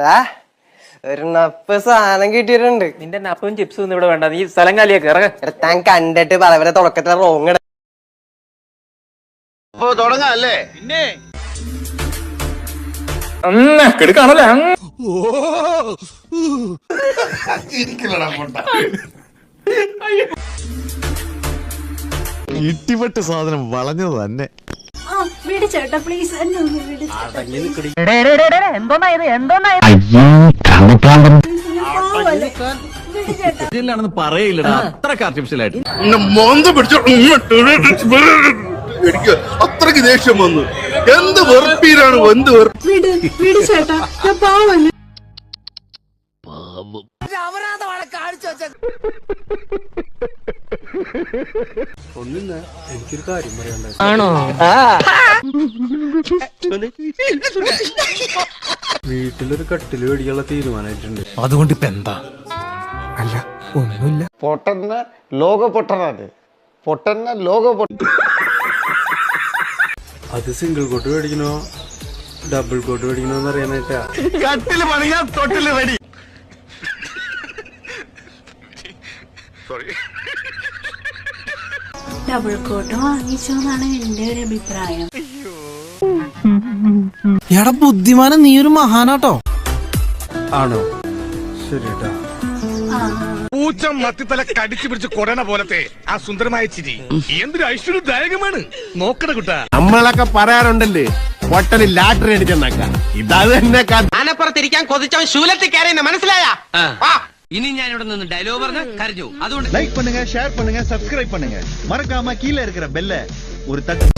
ഡാ ഒരു നപ്പ് സാധനം കിട്ടിയിട്ടുണ്ട്. നിന്റെ നപ്പും ചിപ്സും ഒന്നും ഇവിടെ വേണ്ട. നീ സ്ഥലം കാലിയൊക്കെ ഇറങ്ങ. താൻ കണ്ടിട്ട് പലവരെ തുടക്കത്തിലെ റോങ് കെടുക്കാണല്ലേ? ഇട്ടിപ്പെട്ട് സാധനം വളഞ്ഞത് തന്നെ. വിട് ചേട്ടാ പ്ലീസ് എന്നെ ഒന്ന് വിട് ഇതിലാണെന്ന് പറയില്ലടാ. അത്രയ്ക്ക് ആർട്ടിഫിഷ്യൽ ആയിട്ട്. മോന്ത പിടിച്ചു എനിക്ക് അത്രയ്ക്ക് ദേഷ്യം വന്നു. എന്ത് വെറുപ്പീരാണ് എന്ത് വെറുപ്പ് വിട് വിട് ചേട്ടാ ഞാൻ പാവല്ലേ? അതുകൊണ്ട് ഇപ്പൊ എന്താ? അല്ല ഒന്നുമില്ല. പൊട്ടന്ന ലോക പൊട്ടനാണ് പൊട്ടന്ന ലോക പൊട്ട അത് സിംഗിൾ കോട്ട് മേടിക്കണോ ഡബിൾ കോട്ട് മേടിക്കണോ എന്ന് അറിയാനായിട്ടാ. കട്ടിൽ പണിയാ തൊട്ടിൽ റെഡി ഡബിൾ കോട്ട് വാങ്ങിച്ചു എന്നാണ് എന്റെ ഒരു അഭിപ്രായം. എടാ ബുദ്ധിമാനം നീ ഒരു മഹാനാട്ടോ. ആണോ? ശരി കേട്ടാ പൂച്ചം മത്തിത്തല കടിച്ചു പിടിച്ച് കൊടന പോലത്തെ ആ സുന്ദരമായ ചിരി. എന്തൊരു ഐശ്വര്യദായകമാണ് നോക്കണ കുട്ടാ. നമ്മളൊക്കെ പറയാറുണ്ടല്ലേ പൊട്ടന് ലാറ്ററി അടിച്ചെന്നൊക്കെ. ഇതാ തന്നെ ആനപ്പുറത്തിരിക്കാൻ കൊതിച്ചവൻ ശൂലത്തിൽ കയറിയെന്ന് മനസ്സിലായ? இனி ഞാൻ ഇവിടെ നിന്ന് ഡയലോഗ് പറഞ്ഞ കരഞ്ഞു അതുകൊണ്ട് லைக் பண்ணுங்க ஷேர் பண்ணுங்க சப்ஸ்கிரைப் பண்ணுங்க. மறக்காம கீழ இருக்கிற பெல்ல ஒரு தட்டு